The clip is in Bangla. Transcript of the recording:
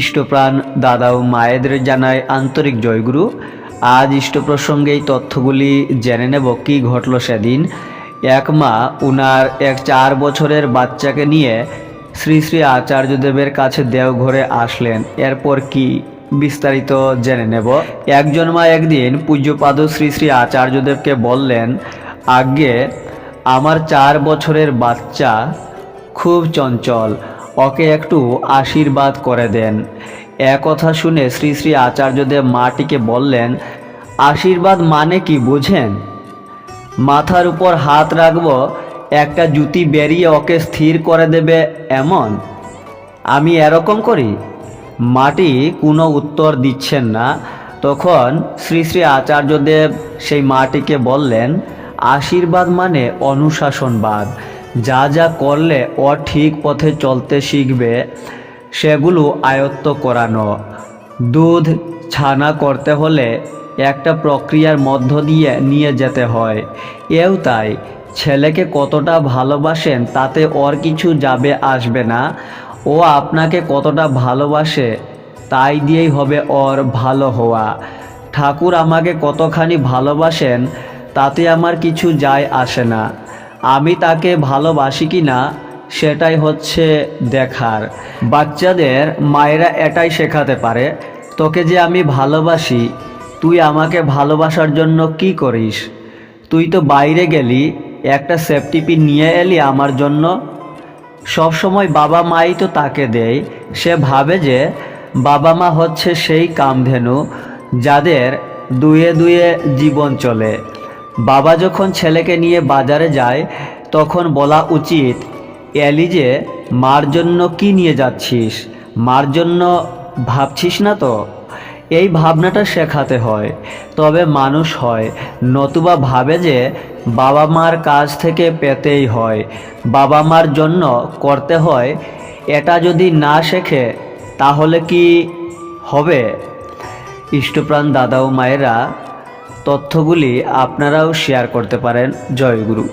ইষ্টপ্রাণ দাদা ও মায়েদের জানায় আন্তরিক জয়গুরু। আজ ইষ্ট প্রসঙ্গে এই তথ্যগুলি জেনে নেব কী ঘটলো সেদিন। এক মা উনার এক চার বছরের বাচ্চাকে নিয়ে শ্রী শ্রী আচার্যদেবের কাছে দেওঘরে আসলেন। এরপর কি বিস্তারিত জেনে নেব। একজন মা একদিন পূজ্যপাদ শ্রী শ্রী আচার্যদেবকে বললেন আগে আমার চার বছরের বাচ্চা খুব চঞ্চল। ওকে একটু আশীর্বাদ করে দেন। কথা শুনে শ্রী শ্রী আচার্যদেব মাটিকে বললেন, আশীর্বাদ মানে কি বুঝেন? মাথার উপর হাত রাখব, একটা জুতি বেরিয়ে ওকে স্থির করে দেবে এমন? আমি এরকম করি? মাটি কোনো উত্তর দিচ্ছেন না। তখন শ্রী শ্রী আচার্যদেব সেই মাটিকে বললেন, আশীর্বাদ মানে অনুশাসনবাদ। যা যা করলে ও ঠিক পথে চলতে শিখবে, সেগুলো আয়ত্ত করানো। দুধ ছানা করতে হলে একটা প্রক্রিয়ার মধ্য দিয়ে নিয়ে যেতে হয়। এও তাই, ছেলেকে কতটা ভালোবাসেন তাতে ওর কিছু যাবে আসবে না। ও আপনাকে কতটা ভালোবাসে তাই দিয়েই হবে ওর ভালো হওয়া। ঠাকুর আমাকে কতখানি ভালোবাসেন তাতে আমার কিছু যায় আসে না। আমি তাকে ভালোবাসি কি না, সেটাই হচ্ছে দেখার। বাচ্চাদের মায়েরা এটাই শেখাতে পারে, তোকে যে আমি ভালোবাসি, তুই আমাকে ভালোবাসার জন্য কি করিস? তুই তো বাইরে গেলি, একটা সেফটিপি নিয়ে এলি আমার জন্য? সব সময় বাবা মাই তো তাকে দেয়, সে ভাবে যে বাবা মা হচ্ছে সেই কামধেনু যাদের দুয়ে দুয়ে জীবন চলে। বাবা যখন ছেলেকে নিয়ে বাজারে যায়, তখন বলা উচিত যে মার জন্য কি নিয়ে যাচ্ছিস? মার জন্য ভাবছিস না তো? এই ভাবনাটা শেখাতে হয়। তবে মানুষ হয়, নতুবা ভাবে যে বাবা মার কাছ থেকে পেতেই হয়। বাবা মার জন্য করতে হয়, এটা যদি না শেখে, তাহলে কি হবে? ইষ্টপ্রাণ দাদা ও মায়েরা তথ্যগুলি আপনারাও শেয়ার করতে পারেন। জয় গুরু।